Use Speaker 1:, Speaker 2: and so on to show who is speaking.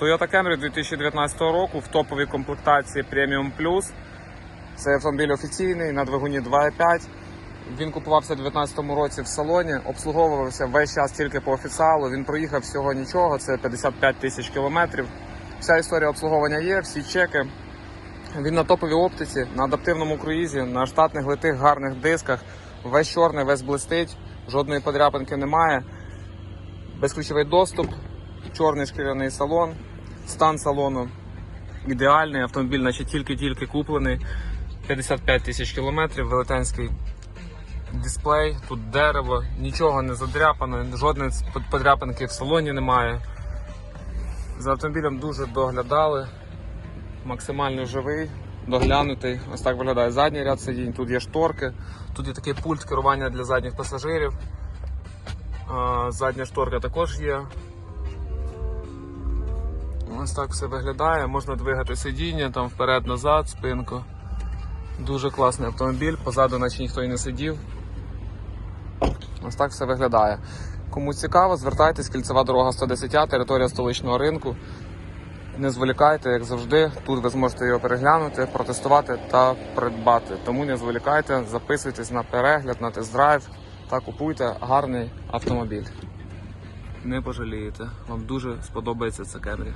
Speaker 1: Toyota Camry 2019 року в топовій комплектації Premium Plus. Це автомобіль офіційний на двигуні 2.5. Він купувався у 2019 році в салоні, обслуговувався весь час тільки по офіціалу. Він проїхав всього нічого, це 55 тисяч кілометрів. Вся історія обслуговування є, всі чеки. Він на топовій оптиці, на адаптивному круїзі, на штатних литих гарних дисках. Весь чорний, весь блистить, жодної подряпинки немає. Безключовий доступ, чорний шкіряний салон, стан салону ідеальний. Автомобіль, наче тільки-тільки куплений. 55 тисяч кілометрів, велетенський дисплей, тут дерево, нічого не задряпано, жодної подряпинки в салоні немає. За автомобілем дуже доглядали, максимально живий, доглянутий. Ось так виглядає задній ряд сидінь. Тут є шторки, тут є такий пульт керування для задніх пасажирів. Задня шторка також є. Ось так все виглядає. Можна двигати сидіння там вперед-назад, спинку. Дуже класний автомобіль, позаду наче ніхто і не сидів. Ось так все виглядає. Кому цікаво, звертайтесь, кільцева дорога 110, територія столичного ринку. Не зволікайте, як завжди. Тут ви зможете його переглянути, протестувати та придбати. Тому не зволікайте, записуйтесь на перегляд, на тест-драйв та купуйте гарний автомобіль. Не пожалієте. Вам дуже сподобається це Camry.